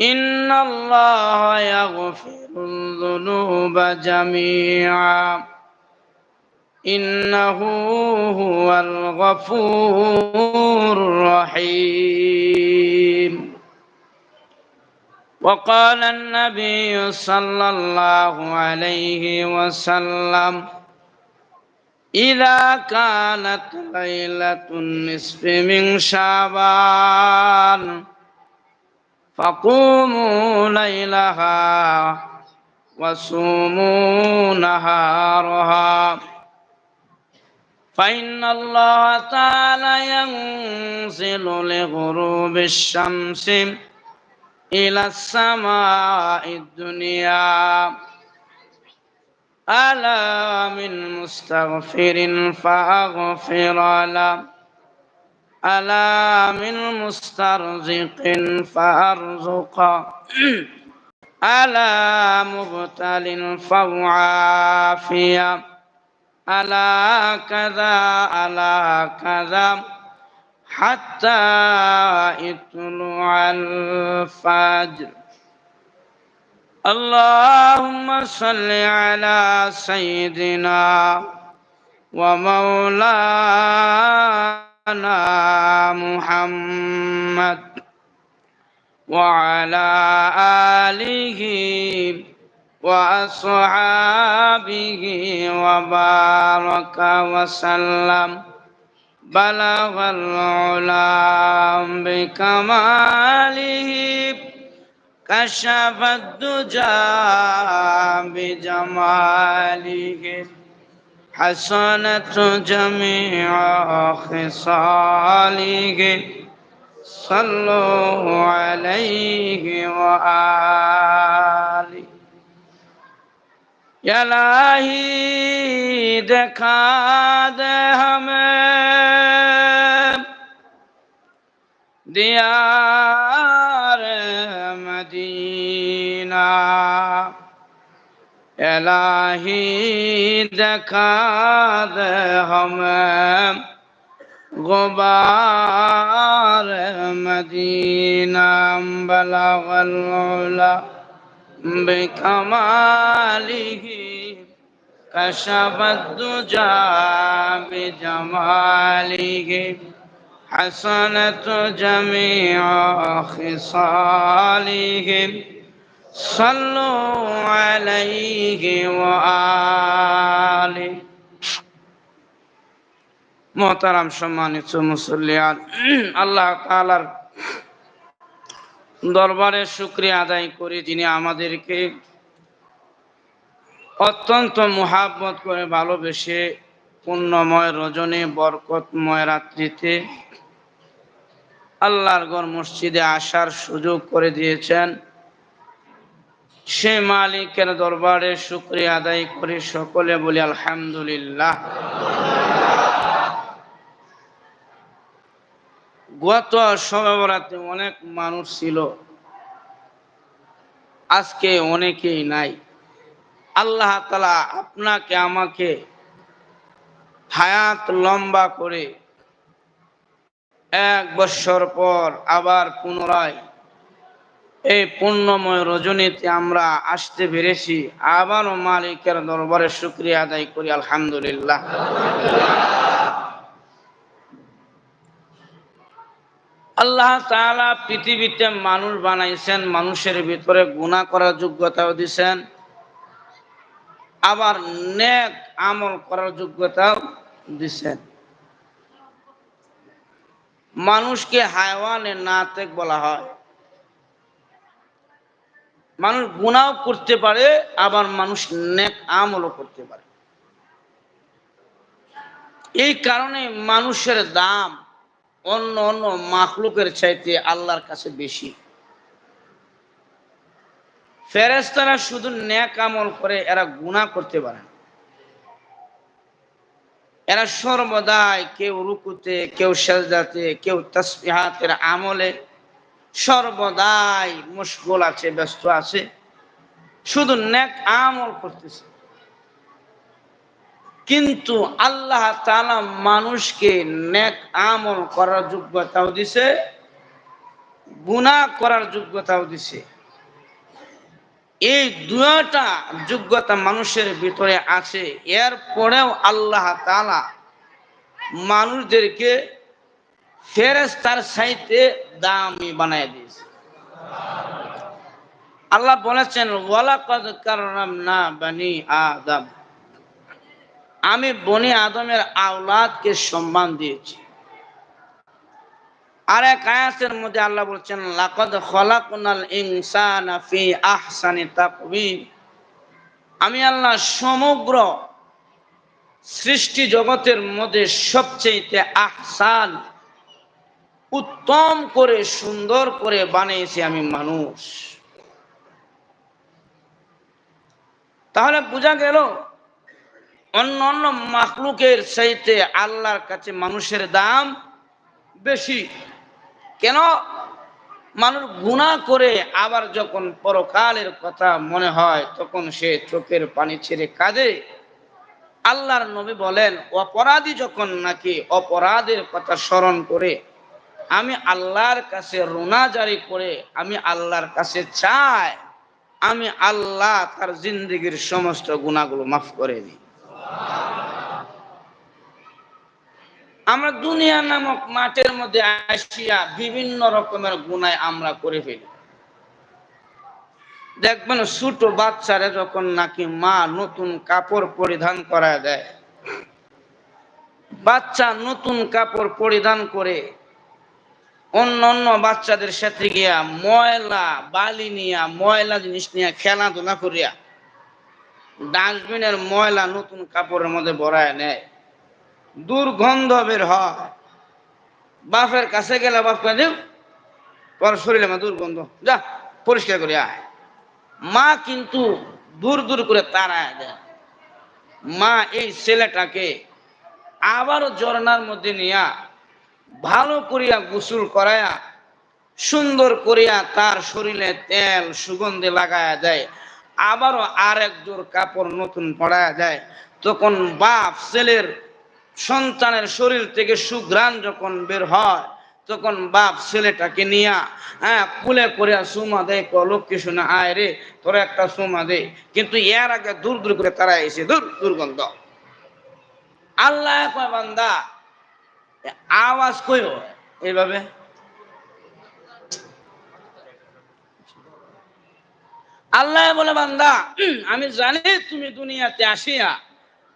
إن الله يغفر الذنوب جميعا. إنه هو الغفور الرحيم. وقال النبي صلى الله عليه وسلم إذا كانت ليلة النصف من شعبان فقوموا ليلها وصوموا نهارها فإن الله تعالى ينزل لغروب الشمس إلى السماء الدنيا ألا من مستغفر فأغفر له ألا من مسترزق فأرزق. ألا مبتل فوعافيا ألا كذا ألا كذا. حتى يطلع الفجر. اللهم صل على سيدنا ومولانا محمد وعلى آله وأصحابه وبارك وسلم. بلغ العلا بكماله كشف الدجى بجماله. حسنت جميع خصاله صلوا عليه وآله يا لاهي دکھا دے ہمیں دیار مدینہ إلهي دکھا دے غبار مدينة بلغ العلا بكماله كشف الدجا بجماله حسنت جميع خصالهم صلوا عليه وآله মোহতারাম সম্মানিত মুসল্লিয়ান আল্লাহ তালার দরবারে শুক্রিয়া আদায় করে যিনি আমাদেরকে অত্যন্ত মোহাব্বত করে ভালোবেসে পুণ্যময় রজনী বরকতময় রাত্রিতে আল্লাহর গড় মসজিদে আসার সুযোগ করে দিয়েছেন সে মালিকের দরবারে শুক্রিয়া আদায় করে সকলে বলি, আলহামদুলিল্লাহ। গত সবাবরাতে অনেক মানুষ ছিল, আজকে অনেকেই নাই। আল্লাহ তালা আপনাকে, আমাকে হায়াত লম্বা করে এক বৎসর পর আবার পুনরায় এই পুণ্যময় রজনীতে আমরা আসতে পেরেছি। আবারও মালিকের দরবারে শুক্রিয়া আদায় করি, আলহামদুলিল্লাহ। আল্লাহ তাআলা পৃথিবীতে মানুষ বানাইছেন, মানুষের ভিতরে গুণা করার যোগ্যতাও দিছেন। আবার নেক আমল করার যোগ্যতাও দিছেন। মানুষকে হায়ওয়ানে নাতেক বলা হয়। মানুষ গুণাও করতে পারে, আবার মানুষ নেক আমলও করতে পারে। এই কারণে মানুষের দাম অন্য অন্য মাখলুকের চাইতে আল্লাহর কাছে বেশি। ফেরেস্তারা শুধু ন্যাক আমল করে, এরা গুণা করতে পারে এরা সর্বদাই কেউ রুকুতে, কেউ সেজদাতে, কেউ তসবিহাতের আমলে সর্বদাই মুশগুল আছে, ব্যস্ত আছে। শুধু নেক আমল করতেছে। কিন্তু আল্লাহ তালা মানুষকে নেক আমল করার যোগ্যতাও দিছে গুণা করার যোগ্যতাও দিছে। এই দুটা যোগ্যতা মানুষের ভিতরে আছে। এর পরেও আল্লাহ তালা মানুষদেরকে ফেরেস্তার সাইতে দামি বানায় দিয়েছে। আল্লাহ বলেছেন, ওয়ালাকাদ কাররাম না বানি আদম। আমি বনি আদমের আওলাদকে সম্মান দিয়েছি। আর এক আয়াতের মধ্যে আল্লাহ বলছেন, লাকাদ খলাকুনাল ইনসানা ফি আহসানি তাকওয়িম আমি আল্লাহ সমগ্র সৃষ্টি জগতের মধ্যে সবচেয়ে আহসান উত্তম করে, সুন্দর করে বানিয়েছি আমি মানুষ। তাহলে বোঝা গেল, অন্য অন্য মাকলুকের চাইতে আল্লাহর কাছে মানুষের দাম বেশি। কেন? মানুষ গুণা করে আবার যখন পরকালের কথা মনে হয়, তখন সে চোখের পানি ছেড়ে কাঁদে। আল্লাহর নবী বলেন, অপরাধী যখন নাকি অপরাধের কথা স্মরণ করে আমি আল্লাহর কাছে রোনা জারি করে আমি আল্লাহর কাছে চাই, আমি আল্লাহ তার জিন্দগির সমস্ত গুণাগুলো মাফ করে দিই। আমরা দুনিয়া নামক মাঠের মধ্যে আসিয়া বিভিন্ন রকমের গুণায় আমরা করে ফেলি। দেখবেন ছোট বাচ্চারে যখন নাকি মা নতুন কাপড় পরিধান করা দেয়, বাচ্চা নতুন কাপড় পরিধান করে অন্য অন্য বাচ্চাদের সাথে গিয়া ময়লা, বালি নিয়া, ময়লা জিনিস নিয়ে খেলাধুলা করিয়া ডাস্টবিনের ময়লা নতুন কাপড়ের মধ্যে ভরায় নেয়। দুর্গন্ধ বের হয়। বাপের কাছে গেলে বাপ কাছে তোর শরীরে আমার দুর্গন্ধ। যা, পরিষ্কার করে, আয়। মা কিন্তু দূর দূর করে তাড়ায় দেয়। মা এই ছেলেটাকে আবারও ঝর্ণার মধ্যে নিয়া ভালো করিয়া গোসল করায়া, সুন্দর করিয়া তার শরীরে তেল সুগন্ধি লাগায়া দেয়। আবারও আর এক জোর কাপড় নতুন পড়ায়া যায় তখন বাপ ছেলের সন্তানের শরীর থেকে সুগ্রাণ যখন বের হয়, তখন বাপ ছেলেটাকে নিয়া হ্যাঁ কুলে করে সুমা দেয় ক লক্ষ্মী শুনে আয় রে, তোর একটা সুমা দে। কিন্তু এর আগে দূর দূর করে তারা এসে, দূর, দুর্গন্ধ। আল্লাহ বান্দা আওয়াজ কইব এইভাবে। আল্লাহ বলে, বান্দা আমি জানি তুমি দুনিয়াতে আসিয়া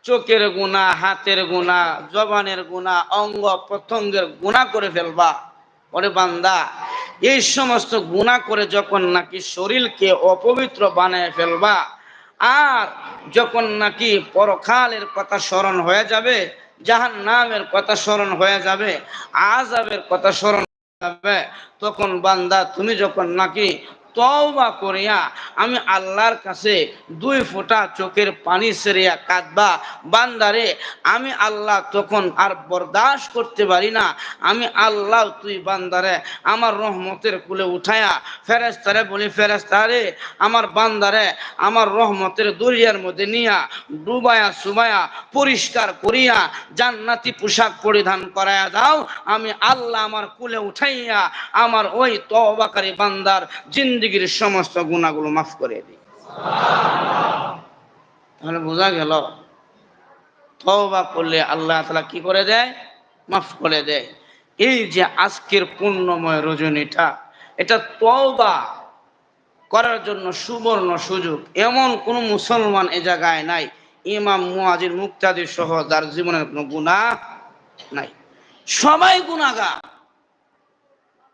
চোখের গুণা, হাতের গুণা, জবানের গুণা, অঙ্গ প্রত্যঙ্গের গুণা করে ফেলবা। ওরে বান্দা, এই সমস্ত গুণা করে যখন নাকি শরীরকে অপবিত্র বানায় ফেলবা, আর যখন নাকি পরখালের কথা স্মরণ হয়ে যাবে জাহান নামের কথা স্মরণ হয়ে যাবে আজাবের কথা স্মরণ যাবে, তখন বান্দা, তুমি যখন নাকি তওবা করিয়া আমি আল্লাহর কাছে দুই ফোঁটা চোখের পানি সেরিয়া কাঁদবা। বান্দারে, আমি আল্লাহ তখন আর বরদাস্ত করতে পারি না। আমি আল্লাহ তুই বান্দারে আমার রহমতের কুলে উঠায়া ফেরেস্তারে বলি ফেরেস্তারে আমার বান্দারে আমার রহমতের দরিয়ার মধ্যে নিয়া, ডুবায়া সুবায়া, পরিষ্কার করিয়া, জান্নাতি পোশাক পরিধান করায়া দাও। আমি আল্লাহ আমার কুলে উঠাইয়া আমার ওই তবাকারী বান্দার জিন্দিগির সমস্ত গুণাগুলো মাফ করে দিই। তাহলে বোঝা গেল, তওবা করলে আল্লাহ তালা কি করে দেয়? মাফ করে দেয়। এই যে আজকের পূর্ণময় রজনীটা, এটা তওবা করার জন্য সুবর্ণ সুযোগ। এমন কোন মুসলমান এ জায়গায় নাই, ইমাম মুয়াজির মুক্তাদি সহ যার জীবনের কোনো গুণা নাই। সবাই গুণাগা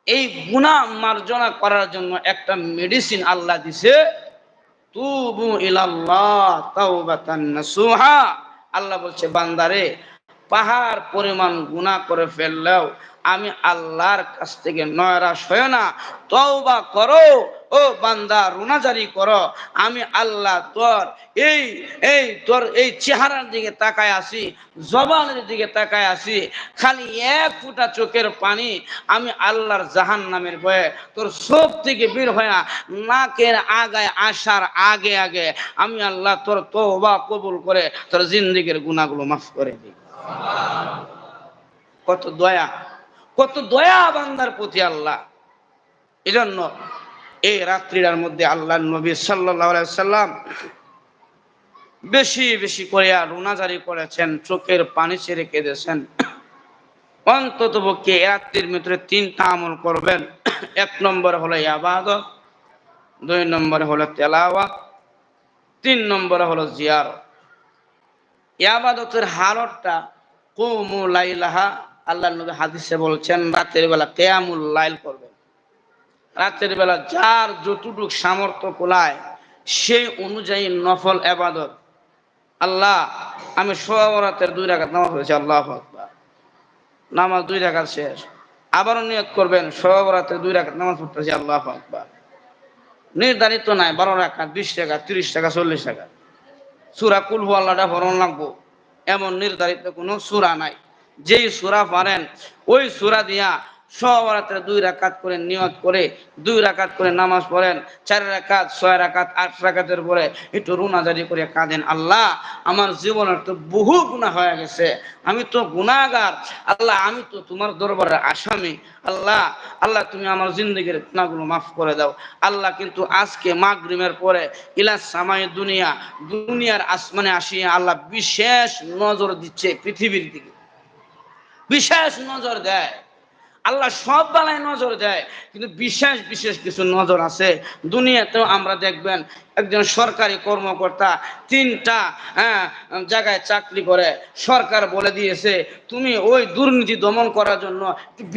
এই গুণা মার্জনা করার জন্য একটা মেডিসিন আল্লাহ দিছে, তুবু ইলাল্লাহ আল্লাহ বলছে, বান্দারে, পাহাড় পরিমাণ গুণা করে ফেললেও আমি আল্লাহর কাছ থেকে নয়রাশ হয় না। তওবা করো, ও বান্দা, রুনাজারি করো। আমি আল্লাহ তোর এই এই তোর এই চেহারার দিকে তাকায় আসি জবানের দিকে তাকায় আসি খালি এক ফুটা চোখের পানি আমি আল্লাহর জাহান নামের ভয়ে তোর সব থেকে বের হয়ে নাকের আগায় আসার আগে আগে আমি আল্লাহ তোর তওবা কবুল করে তোর জিন্দিগির গুণাগুলো মাফ করে দিই। কত দয়া। কত দয়া বান্দার প্রতি আল্লাহ। এজন্য এই রাত্রিটার মধ্যে আল্লাহ নবী সাল্লাহ সাল্লাম বেশি বেশি করে আর রুনাজারি করেছেন, চোখের পানি ছেড়ে কেঁদেছেন। অন্তত পক্ষে রাত্রির ভিতরে তিনটা আমল করবেন। এক নম্বর হলো ইয়াবাদত দুই নম্বরে হলো তেলাওয়াত, তিন নম্বরে হলো জিয়ার ইয়াবাদতের হালতটা কুমু লাইলাহা আল্লাহ নবী হাদিসে বলছেন, রাতের বেলা কেয়ামুল লাইল করবেন রাতের বেলা যার যতটুক সামর্থ্য কোলায় সেই অনুযায়ী নফল এবাদত। আল্লাহ, আমি সোয়াবরাতের দুই রাখাত নামাজ পড়েছি, আল্লাহ নামাজ দুই রাখাত শেষ। আবারও নিয়োগ করবেন সোয়াবরাতের দুই রাখাত নামাজ পড়তেছি, আল্লাহ আকবার। নির্ধারিত নাই, বারো টাকা বিশ টাকা তিরিশ টাকা চল্লিশ টাকা সুরা কুলহু আল্লাহটা ভরণ লাগবো। এমন নির্ধারিত কোনো সুরা নাই। যেই সুরা পারেন, ওই সুরা দিয়া সবরাত্রে দুই রাকাত করে নিয়ত করে, দুই রাকাত করে নামাজ পড়েন, চার রাকাত, ছয় রাকাত, আট রাকাতের পরে একটু রুনাজারি করে কাঁদেন, আল্লাহ, আমার জীবনের তো বহু গুণা হয়ে গেছে, আমি তো গুণাগার আল্লাহ, আমি তো তোমার দরবারের আসামি, আল্লাহ আল্লাহ, তুমি আমার জিন্দগির গুণাগুলো মাফ করে দাও, আল্লাহ, কিন্তু আজকে মাগরিমের পরে ইলা সামাই দুনিয়া, দুনিয়ার আসমানে আসিয়া আল্লাহ বিশেষ নজর দিচ্ছে পৃথিবীর দিকে। বিশেষ নজর দেয়। আল্লাহ সব বেলায় নজর দেয়, কিন্তু বিশেষ বিশেষ কিছু নজর আছে। দুনিয়াতেও আমরা দেখবেন, একজন সরকারি কর্মকর্তা তিনটা হ্যাঁ জায়গায় চাকরি করে। সরকার বলে দিয়েছে, তুমি ওই দুর্নীতি দমন করার জন্য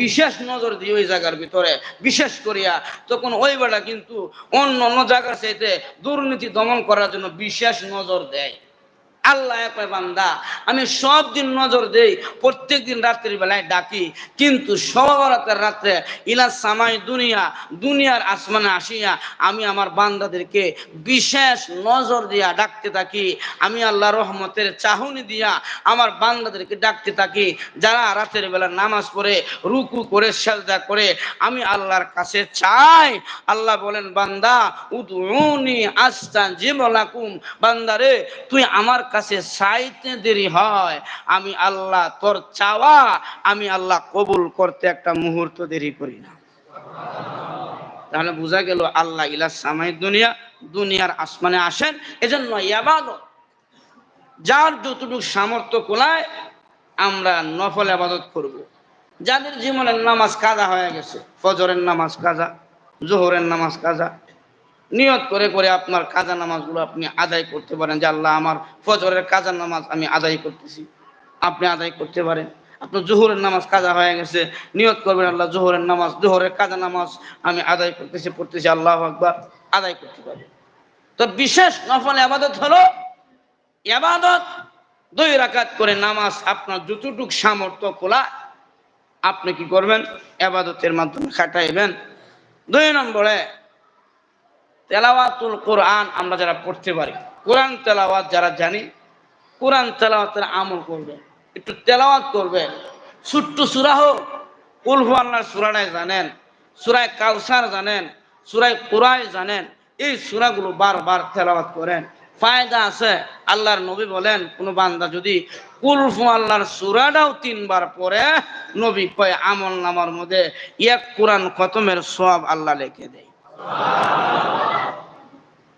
বিশেষ নজর দিই ওই জায়গার ভিতরে। বিশেষ করিয়া তখন ওই বেলা কিন্তু অন্য অন্য জায়গার চাইতে দুর্নীতি দমন করার জন্য বিশেষ নজর দেয়। আল্লাহ বান্দা আমি সব দিন নজর দেই, প্রত্যেক দিন রাত্রির বেলায় ডাকি। কিন্তু সবরাতের রাত্রে ইলা সামাই দুনিয়া, দুনিয়ার আসমানে আসিয়া আমি আমার বান্দাদেরকে বিশেষ নজর দিয়া ডাকতে থাকি। আমি আল্লাহ রহমতের চাহনি দিয়া আমার বান্দাদেরকে ডাকতে থাকি। যারা রাতের বেলা নামাজ পড়ে, রুকু করে, সেজদা করে, আমি আল্লাহর কাছে চাই। আল্লাহ বলেন, বান্দা উদুনি আস্তান জিবলাকুম বান্দারে, তুই আমার কাছে চাইতে দেরি হয়, আমি আল্লাহ তোর চাওয়া, আমি আল্লাহ কবুল করতে একটা মুহূর্ত দেরি করি না তাহলে বোঝা গেল আল্লাহ ইলা সামাই দুনিয়া, দুনিয়ার আসমানে আসেন, এজন্য ইয়াবাদত যার যতটুকু সামর্থ্য কোলায়, আমরা নফল আবাদত করব। যাদের জীবনের নামাজ কাজা হয়ে গেছে, ফজরের নামাজ কাজা, জোহরের নামাজ কাজা নিয়ত করে করে আপনার কাজা নামাজগুলো আপনি আদায় করতে পারেন যে আল্লাহ আমার ফজরের কাজা নামাজ আমি আদায় করতেছি। আপনি আদায় করতে পারেন। আপনার জোহরের নামাজ কাজা হয়ে গেছে, নিয়ত করবেন আল্লাহ জোহরের নামাজ, জোহরের কাজা নামাজ আমি আদায় করতেছি, পড়তেছি, আল্লাহ আকবার, আদায় করতে পারবেন তো বিশেষ নফল আবাদত হলো আবাদত দুই রাকাত করে নামাজ আপনার যতটুক সামর্থ্য খোলা, আপনি কি করবেন? আবাদতের মাধ্যমে খাটাইবেন। দুই নম্বরে তেলাওয়াতুল কোরআন আমরা যারা পড়তে পারি, কোরআন তেলাওয়াত যারা জানি, কোরআন তেলাওয়াতের আমল করবে, একটু তেলাওয়াত করবে। ছোট্ট সুরা হোক উলহু আল্লাহর সুরাটাই জানেন, সুরায় কালসার জানেন, সুরায় কুরাই জানেন, এই সুরাগুলো বারবার তেলাওয়াত করেন। ফায়দা আছে, আল্লাহর নবী বলেন, কোন বান্দা যদি কুলফু আল্লাহর সুরাটাও তিনবার পরে নবী কয় আমল নামার মধ্যে এক কোরআন খতমের সব আল্লাহ লিখে দেয়।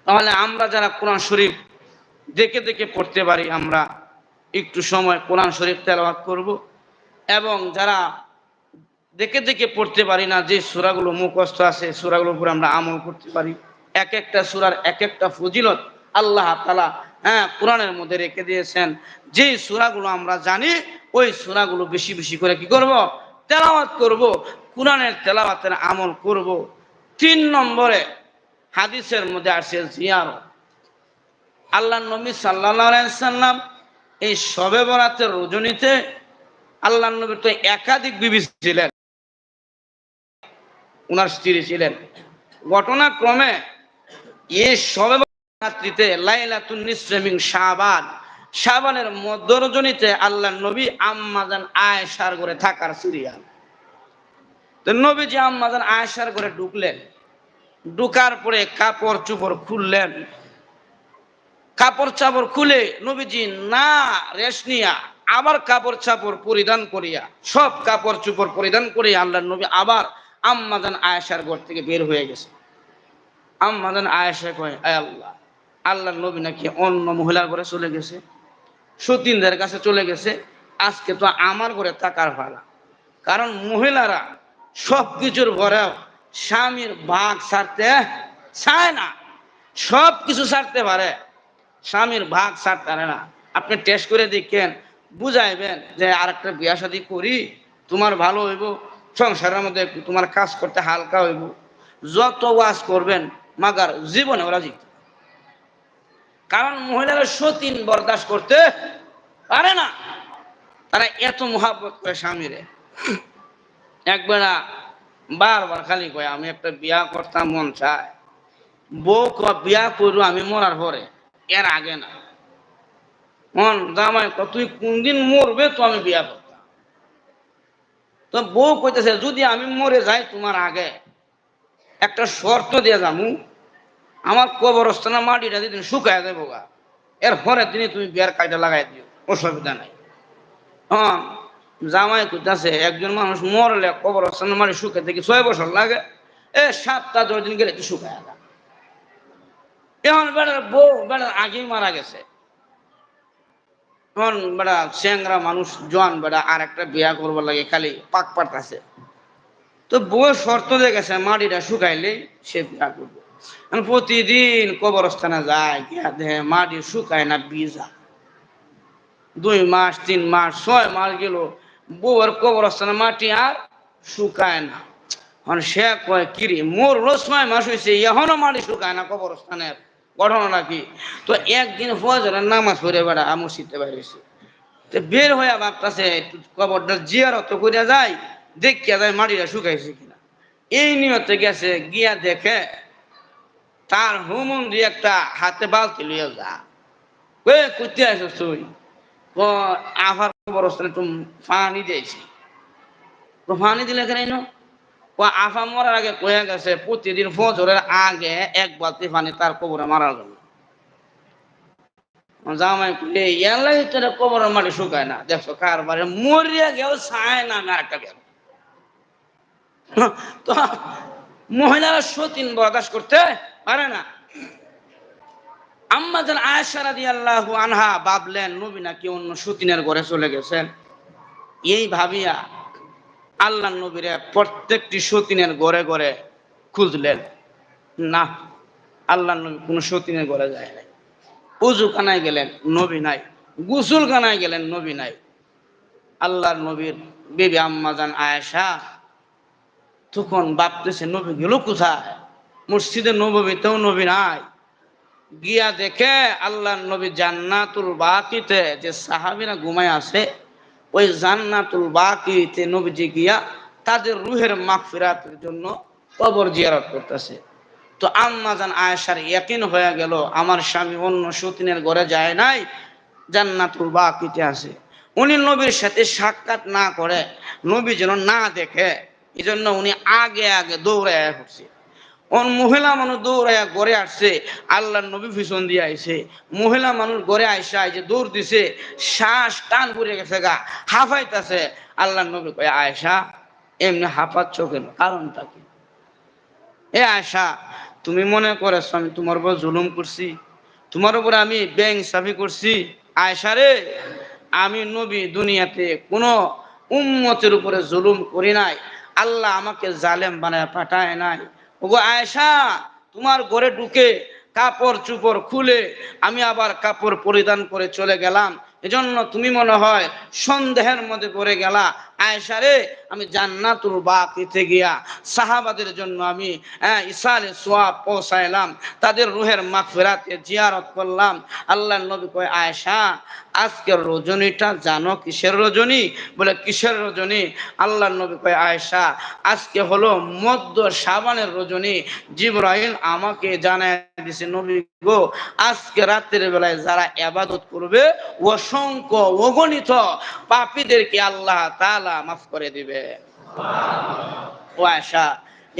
তাহলে আমরা যারা কোরআন শরীফ দেখে দেখে পড়তে পারি, আমরা একটু সময় কোরআন শরীফ তেলাওয়াত করব। এবং যারা দেখে দেখে পড়তে পারি না, যে সুরাগুলো মুখস্থ আছে, সুরাগুলোর উপরে আমরা আমল করতে পারি। এক একটা সুরার এক একটা ফজিলত আল্লাহ তালা হ্যাঁ কোরআনের মধ্যে রেখে দিয়েছেন। যে সুরাগুলো আমরা জানি, ওই সুরাগুলো বেশি বেশি করে কি করব? তেলাওয়াত করব, কোরআনের তেলাওয়াতের আমল করব। তিন নম্বরে হাদিসের মধ্যে আসছে জিয়ারত। আল্লাহ নবী সাল্লাহ সাল্লাম এই সবে বরাতের রজনীতে আল্লাহ নবীর তো একাধিক বিবি ছিলেন। উনার স্ত্রী ছিলেন। ঘটনাক্রমে এই সবে রাত্রিতে লাইলাতুন নিসমিং শাবান। শাবানের মধ্য রজনীতে আল্লাহ নবী আম্মাজান আয়েশার করে থাকার সিরিয়াল। তো নবীজি আম্মাজান আয়েশার করে ঢুকলেন। ঢুকার পরে কাপড় চুপড় খুললেন। কাপড় চাপড় খুলে নবীজি, না রেশ নিয়া আবার কাপড় চাপড় পরিধান করিয়া, সব কাপড় চুপড় পরিধান করিয়া আল্লাহ নবী আবার আম্মাদান আয়েশার ঘর থেকে বের হয়ে গেছে। আম্মাদান আয়েশা কয়, আয় আল্লাহ আল্লাহ নবী নাকি অন্য মহিলার ঘরে চলে গেছে? সতীনদের কাছে চলে গেছে। আজকে তো আমার ঘরে থাকার ভাড়া কারণ মহিলারা সব কিছুর ঘরেও স্বামীর ভাগ ছাড়তে চায় না। সব কিছু ছাড়তে পারে, স্বামীর ভাগ ছাড়তে পারে না। আপনি টেস্ট করে দেখেন, বুঝাইবেন যে আর একটা বিয়া শাদি করি, তোমার ভালো হইব, সংসারের মধ্যে তোমার কাজ করতে হালকা হইব। যত ওয়াজ করবেন, মাগার জীবনে ওরা জিত কারণ মহিলারা সতীন বরদাস্ত করতে পারে না। তারা এত মহাব্বত করে স্বামীরে। একবেলা বারবার খালি কয়, আমি একটা বিয়া করতাম, মন চায়। বউ বিয়া করু আমি মরার পরে। এর আগে না। মন জামাই তুই কোনদিন মরবে তো আমি বিয়া করতাম। তো বউ কইতেছে, যদি আমি মরে যাই তোমার আগে, একটা শর্ত দিয়ে যামু। আমার কবরস্থানে মাটিটা দিন শুকায় দেবো গা এর পরের দিনে তুমি বিয়ার কাজটা লাগাই দিও, অসুবিধা নাই। হ্যাঁ। জামাই কইতাছে, একজন মানুষ মরলে কবরস্থানে মাটি শুকে দেখি ছয় বছর লাগে, এ সাতটা দশ দিন গেলে কি শুকায় এখন বেড়ার বউ, বেড়ার আগেই মারা গেছে। এখন বেড়া চেংরা মানুষ, জোয়ান বেড়া আর একটা বিয়া করবার লাগে, খালি পাক পাঠাছে তো বউ শর্ত দিয়ে গেছে, মাটিটা শুকাইলে সে বিয়া করবে। প্রতিদিন কবরস্থানে যায়, গিয়া দেহে মাটি শুকায় না বিজা দুই মাস, তিন মাস, ছয় মাস গেল বউয়ের কবরস্থানে মাটি আর শুকায় না। সে কয় কিরি মোর ছয় মাস হয়েছে এখনও মাটি শুকায় না কবরস্থানের ঘটনাটা কি তো একদিন ফজরের নামাজ পড়ে বেড়া মসজিদে বাইরেছে তো বের হয়ে ভাবতেছে কবরটা জিয়ারত করে যায় দেখিয়া যায় মাটিটা শুকাইছে কিনা? এই নিয়তে গেছে, গিয়া দেখে তার হুমন দিয়ে একটা হাতে বালতি লইয়া যা। কে কুতি আসো তুই? আফার একটু পানি দিয়েছি। তো পানি দিলে কেন ও আফা মরার আগে কয়ে গেছে, প্রতিদিন ফজরের আগে এক বালতি তার কবরে জামাই কুলে এলাই কবরের মাটি শুকায় না, দেখছ কার বারে মরিয়া গেও চায় না আমি আরেকটা গেল তো মহিলারা সতীন বরদাস্ত করতে পারে না। আম্মাজান আয়েশা রাদিয়াল্লাহু আনহা ভাবলেন, নবী নাকি অন্য সতীনের ঘরে চলে গেছেন। এই ভাবিয়া আল্লাহ নবীরে প্রত্যেকটি সতীনের ঘরে ঘরে খুঁজলেন। না, আল্লাহ নবী কোনো সতীনের ঘরে যায় নাই। উজু কানায় গেলেন, নবী নাই। গুসুল কানায় গেলেন, নবী নাই। আল্লাহর নবীর বেবি আম্মাজান আয়েশা তখন ভাবতেছে, নবী গেল কোথায়? মসজিদে নবীতেও নবী নাই। গিয়া দেখে আল্লাহ নবী জান্নাতুল বাকিতে যে সাহাবিরা ঘুমায় আছে, ওই জান্নাতুল বাকিতে নবীজি গিয়া তাদের রুহের মাগফিরাতের জন্য কবর জিয়ারত করতেছে। তো আম্মা জান আয়েশার ইয়াকিন হয়ে গেল, আমার স্বামী অন্য সতীনের ঘরে যায় নাই, জান্নাতুল বাকিতে আছে। উনি নবীর সাথে সাক্ষাৎ না করে নবী যেন না দেখে এই জন্য উনি আগে আগে দৌড়ায় করছে ওর মহিলা মানুষ দৌড়াইয়া গড়ে আসছে আল্লাহ নবী ভীষণ দিয়ে আইছে। মহিলা মানুষ গড়ে আইসা আইছে দৌড় দিছে, শ্বাস টান পড়ে গেছে গা, হাফাইতেছে। আল্লাহ নবী কয়ে আয়সা এমনি হাঁপাচ্ছ কেন? কারণটা কি? এ আয়সা তুমি মনে করেছ আমি তোমার উপর জুলুম করছি, তোমার উপর আমি ব্যাংক সাফি করছি। আয়সা রে, আমি নবী দুনিয়াতে কোনো উম্মতের উপরে জুলুম করি নাই। আল্লাহ আমাকে জালেম বানায় পাঠায় নাই। ওগো আয়সা তোমার ঘরে ঢুকে কাপড় চুপড় খুলে আমি আবার কাপড় পরিধান করে চলে গেলাম। এজন্য তুমি মনে হয় সন্দেহের মধ্যে পড়ে গেলা। আয়সা রে আমি জান্নাতুল বাকিতে গিয়া সাহাবাদের জন্য আমি হ্যাঁ, ইসালে সোয়াব পৌঁছাইলাম তাদের রুহের মাগফিরাতে জিয়ারত করলাম। আল্লাহ নবী কয় আয়সা আজকের রজনীটা জানো কিসের রজনী? বলে কিসের রজনী? আল্লাহ নবী কয় আয়সা আজকে হলো মধ্য সাবানের রজনী। জিব্রাইল আমাকে জানায় দিছে নবী গো আজকে রাত্রের বেলায় যারা এবাদত করবে অসংখ্য অগণিত পাপীদেরকে আল্লাহ তাআলা মাফ করে দিবে। ও আয়সা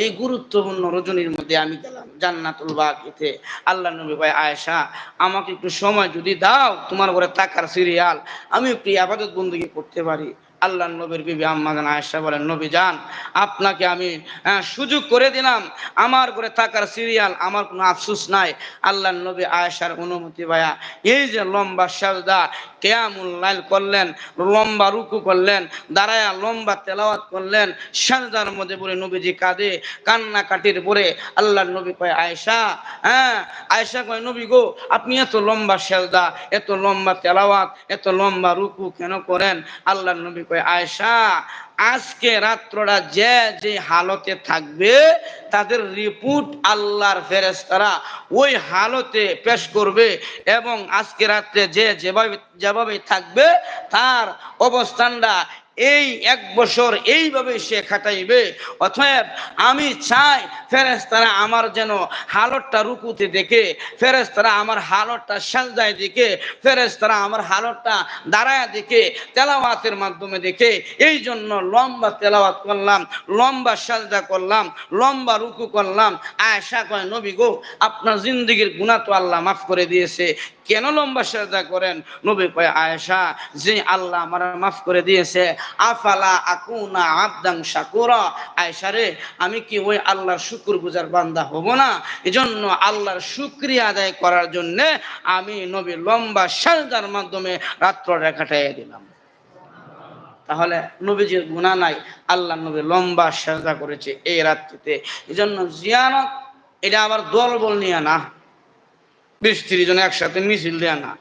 এই গুরুত্বপূর্ণ রজনীর মধ্যে আমি গেলাম জান্নাতুল বাকিতে। আল্লাহ নবী ভাই আয়েশা, আমাকে একটু সময় যদি দাও, তোমার ঘরে টাকার সিরিয়াল আমি একটু আবাদত বন্দুকি করতে পারি। আল্লাহ নবীর বিবি আম্মাজান আয়েশা বলেন নবী যান আপনাকে আমি সুযোগ করে দিলাম। আমার করে থাকার সিরিয়াল আমার কোনো আফসোস নাই। আল্লাহ নবী আয়েশার অনুমতি ভাইয়া এই যে লম্বা সাজদা কেয়ামুল লাইল করলেন, লম্বা রুকু করলেন, দাঁড়ায়া লম্বা তেলাওয়াত করলেন, সাজদার মধ্যে পড়ে নবীজি কাঁদে, কান্নাকাটির পরে আল্লাহ নবী কয়, আয়েশা হ্যাঁ আয়েশা কয়, নবী গো, আপনি এত লম্বা সাজদা, এত লম্বা তেলাওয়াত, এত লম্বা রুকু কেন করেন? আল্লাহ নবী কয়, আয়েশা আজকে রাত্রটা যে যে হালতে থাকবে, তাদের রিপোর্ট আল্লাহর ফেরেস্তারা ওই হালতে পেশ করবে এবং আজকে রাত্রে যে যেভাবে যেভাবে থাকবে, তার অবস্থানটা এই এক বছর এইভাবে সে খাটাইবে, অতএব আমি চাই ফেরেস্তারা আমার যেন হালতটা রুকুতে দেখে ফেরেস্তারা আমার হালতটা সাজদায় দেখে ফেরেস্তারা আমার হালতটা দাঁড়ায় দেখে, তেলাওয়াতের মাধ্যমে দেখে। এই জন্য লম্বা তেলাওয়াত করলাম, লম্বা সাজদা করলাম, লম্বা রুকু করলাম। আয়সা কয়, নবী গো, আপনার জিন্দগির গুণা তো আল্লাহ মাফ করে দিয়েছে। কেন লম্বা সাজদা করেন? নবী কয়, আয়েশা, যে আল্লাহ আমার মাফ করে দিয়েছে, আফালা আকুনা আবদাং শাকুরা? আয়েশা রে, আমি কি ওই আল্লাহর শুকুর গুজার বান্দা হব না? এজন্য আল্লাহর শুক্রিয়া আদায় করার জন্য আমি নবী লম্বা সাজদার মাধ্যমে রাত্র রেখাটাই দিলাম। তাহলে নবীজির গুণা নাই, আল্লাহ নবী লম্বা সাজদা করেছে এই রাত্রিতে। এজন্য জিয়ারত, এটা আবার দল বল নিয়ে না। বিশ ত্রিশ জন একসাথে মিছিল দেয় না।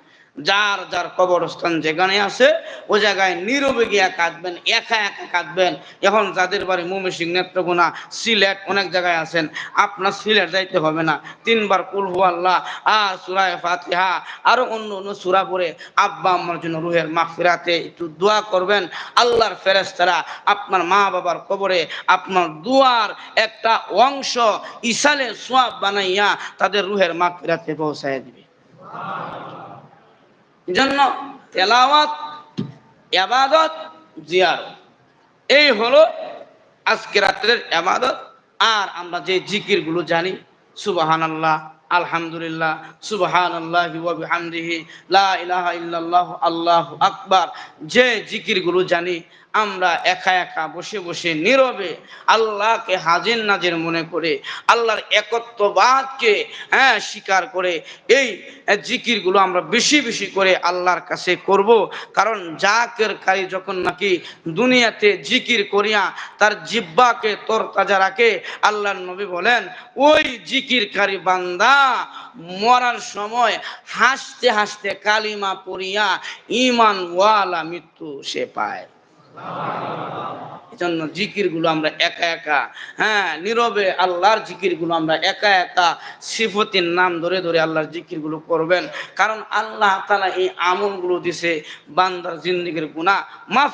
যার যার কবরস্থান যেখানে আছে, ও জায়গায় নীরবে গিয়া কাঁদবেন, একা একা কাঁদবেন। এখন যাদের বাড়ি ময়মনসিং নেত্রকোনা, সিলেট অনেক জায়গায় আছেন, আপনার সিলেট যাইতে হবে না। তিনবার কুলহু আল্লাহ, আ সুরায় ফাতিহা, আরও অন্য অন্য সুরা পড়ে, আব্বা আম্মার জন্য রুহের মাগফিরাতে একটু দোয়া করবেন। আল্লাহর ফেরেস্তারা আপনার মা বাবার কবরে আপনার দুয়ার একটা অংশ ইসালে সোয়াব বানাইয়া তাদের রুহের মাগফিরাতে পৌঁছায় দিবে। জন্য তেলাওয়াত এবাদত জিয়ার এই হলো আজকে রাত্রের এবাদত আর আমরা যে জিকিরগুলো জানি সুবাহান আল্লাহ আলহামদুলিল্লাহ সুবাহান আল্লাহ আল্লাহু আকবার। যে জিকিরগুলো জানি আমরা একা একা বসে বসে নীরবে আল্লাহকে হাজির নাজির মনে করে আল্লাহর একত্ববাদকে হ্যাঁ স্বীকার করে এই জিকিরগুলো আমরা বেশি বেশি করে আল্লাহর কাছে করব। কারণ জাকের কারি যখন নাকি দুনিয়াতে জিকির করিয়া তার জিব্বাকে তোর রাখে, আল্লাহর নবী বলেন, ওই জিকিরকারী বান্দা মরার সময় হাসতে হাসতে কালিমা পড়িয়া ইমান ওয়ালা মৃত্যু সে পায়। এজন্য জিকিরগুলো আমরা একা একা হ্যাঁ নীরবে আল্লাহর জিকিরগুলো আমরা একা একা, সিফতির নাম ধরে ধরে আল্লাহর জিকিরগুলো করবেন। কারণ আল্লাহ তালা এই দিছে বান্দার জিন্দিগির গুণা মাফ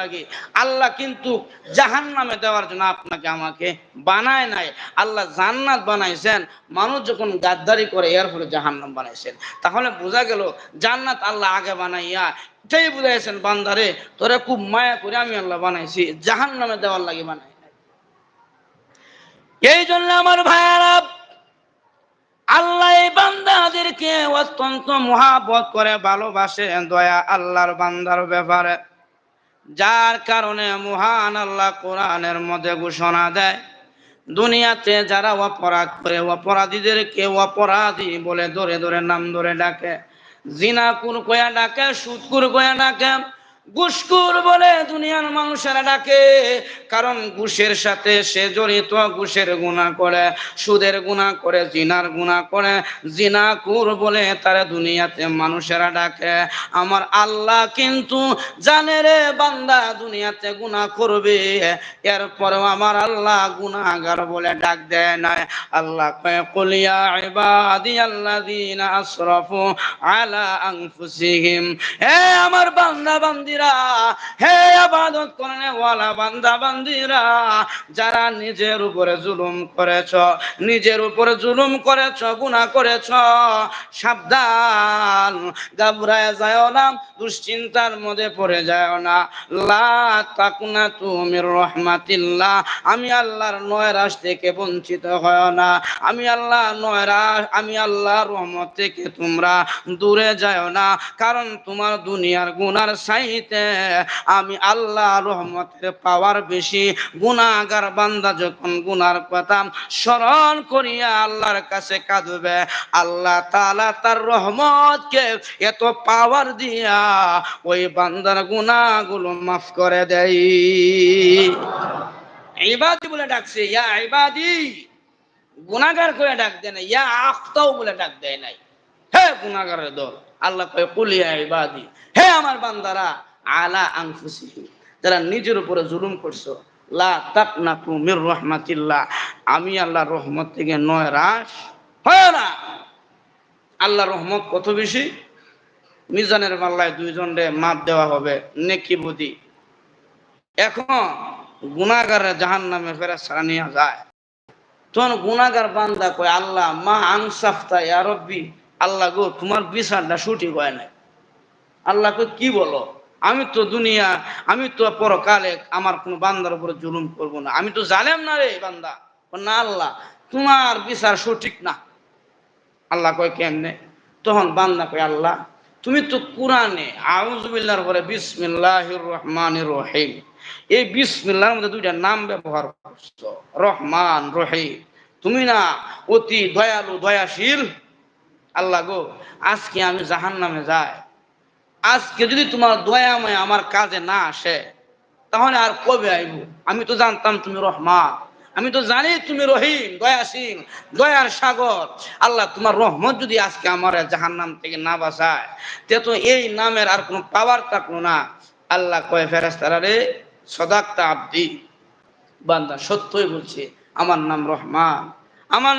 লাগে। আল্লাহ কিন্তু জাহান নামে দেওয়ার জন্য আপনাকে আমাকে বানায় নাই। আল্লাহ জান্নাত বানাইছেন। মানুষ যখন গাদ্দারি করে, এর ফলে জাহান্নাম বানাইছেন। তাহলে বোঝা গেল, জান্নাত আল্লাহ আগে বানাইয়া এটাই বুঝাইছেন বান্দারে, তোরা খুব মায়া করে আমি আল্লাহ বানাইছি জাহান নামে দেওয়ার লাগে বানাই এই জন্য আমার ভাইয়ারা, আল্লাহ এই বান্দাদেরকে অত্যন্ত মহাবত করে ভালোবাসে দয়া আল্লাহর বান্দার ব্যাপারে। যার কারণে মহান আল্লাহ কোরআনের মধ্যে ঘোষণা দেয়, দুনিয়াতে যারা অপরাধ করে, অপরাধীদেরকে অপরাধী বলে ধরে ধরে, নাম ধরে ডাকে। জিনাকুর কয়া ডাকে সুদকুর কয়া ডাকে ঘুষকুর বলে দুনিয়ার মানুষেরা ডাকে, কারণ ঘুষের সাথে সে জড়িত, ঘুষের গুণা করে, সুদের গুণা করে, জিনার গুণা করে, জিনা জিনাকুর বলে তারা দুনিয়াতে মানুষেরা ডাকে। আমার আল্লাহ কিন্তু জানে রে বান্দা দুনিয়াতে গুণা করবে এরপরেও আমার আল্লাহ গুনাহগার বলে ডাক দেয় না আল্লাহ কয়ে কলিয়া ইবাদি আল্লাযীনা আসরাফু আলা আনফুসিহিম। হে আমার বান্দা বান্দিরা, হে করনে ওয়ালা বান্দা যারা নিজের উপরে জুলুম করেছ, নিজের উপরে জুলুম করেছ করেছ, সাবধান, ঘাবড়ায় যায় না, দুশ্চিন্তার মধ্যে পড়ে যায় না। লা তাকুনা রহমাতিল্লাহ, আমি আল্লাহর নয়রাস থেকে বঞ্চিত হয় না। আমি আল্লাহ নয় নয়রাস আমি আল্লাহ রহমত থেকে তোমরা দূরে যায় না, কারণ তোমার দুনিয়ার গুনার সাইতে আমি আল্লাহ রহমতের পাওয়ার বেশি। গুনাগার বান্দা যখন গুনার কথা স্মরণ করিয়া আল্লাহর কাছে কাঁদবে, আল্লাহ তাআলা তার রহমতকে এত পাওয়ার দিয়া ওই বান্দার গুনাহগুলো মাফ করে দেয়। ইবাদি বলে ডাকছে, ইয়া ইবাদি। গুনাহগার করে ডাক দেয় না ইয়া আখতাও বলে ডাক দেয় নাই। হে গুনাহগারের দল, আল্লাহ কয় কুলিয়া ইবাদি। হে আমার বান্দারা আলা আনফুসিহিম, যারা নিজের উপরে জুলুম করছ, লা তাকনাতু মির রহমাতিল্লাহ, আমি আল্লাহর রহমত থেকে নয় রাস হয় না। আল্লাহর রহমত কত বেশি? মিজানের পাল্লায় দুইজনরে মাপ দেওয়া হবে, নেকি বুদ্ধি। এখন গুনাগারের জাহান নামে ফেরা ছাড়া নিয়ে যায়। তখন গুনাগার বান্দা কয়, আল্লাহ, মা আংসাফতা ইয়া রব্বি, আল্লাহ গো, তোমার বিচারটা সঠিক হয় নাই। আল্লাহ কই কি বলো? আমি তো দুনিয়া, আমি তো পরকালে আমার কোনো বান্দার উপরে জুলুম করব না। আমি তো জানেম না রে বান্দা। না আল্লাহ, তোমার বিচার সঠিক না। আল্লাহ কয়, কেমনে? তখন বান্দা কয়, আল্লাহ, তুমি তো কোরআনে আউজুবিল্লাহর পরে বিসমিল্লাহির রহমান রহিম। এই বিসমিল্লাহর মধ্যে দুইটা নাম ব্যবহার করছ, রহমান, রহিম। তুমি না অতি দয়ালু, দয়াশীল। আল্লাহ গো, আজকে আমি জাহান নামে যাই। আজকে যদি তোমার দয়াময় আমার কাজে না আসে, তাহলে আর কবে আইব? আমি তো জানতাম তুমি রহমান। আমি তো জানি তুমি রহিম, দয়াসীন, দয়ার সাগর। আল্লাহ তোমার রহমত যদি আজকে আমার জাহান নাম থেকে না বাঁচায়, তে তো এই নামের আর কোনো পাওয়ার থাকল না। আল্লাহ কয়ে ফেরেস্তারা রে, সদাক্তা আব্দি। বান্দা, সত্যই বলছে, আমার নাম রহমান। আমার